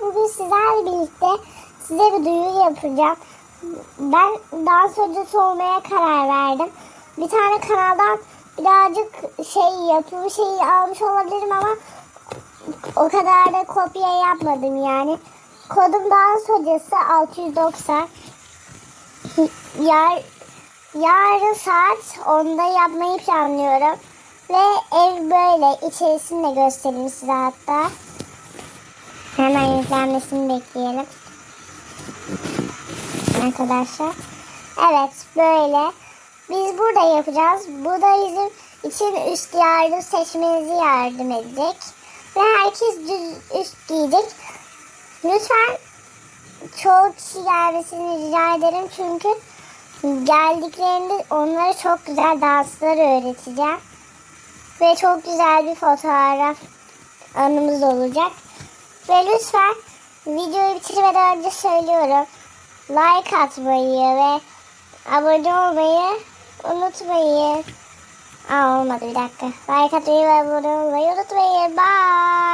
bugün sizlerle birlikte size bir duyuru yapacağım. Ben dans hocası olmaya karar verdim. Bir tane kanaldan birazcık şey yapım şeyi almış olabilirim ama o kadar da kopya yapmadım yani. Kodum dans hocası 690. Yar, yarın saat 10'da yapmayı planlıyorum. Ve ev böyle. İçerisini de göstereyim size hatta. Hemen yüklenmesini bekleyelim. Arkadaşlar. Evet böyle. Biz burada yapacağız. Bu da bizim için üst yardım seçmenizi yardım edecek. Ve herkes düz üst giyecek. Lütfen çoğu kişi gelmesini rica ederim. Çünkü geldiklerinde onlara çok güzel danslar öğreteceğim. Ve çok güzel bir fotoğraf anımız olacak. Ve lütfen videoyu bitirmeden önce söylüyorum. Like atmayı ve abone olmayı unutmayın. Aa olmadı bir dakika. Like atmayı ve abone olmayı unutmayın. Bye.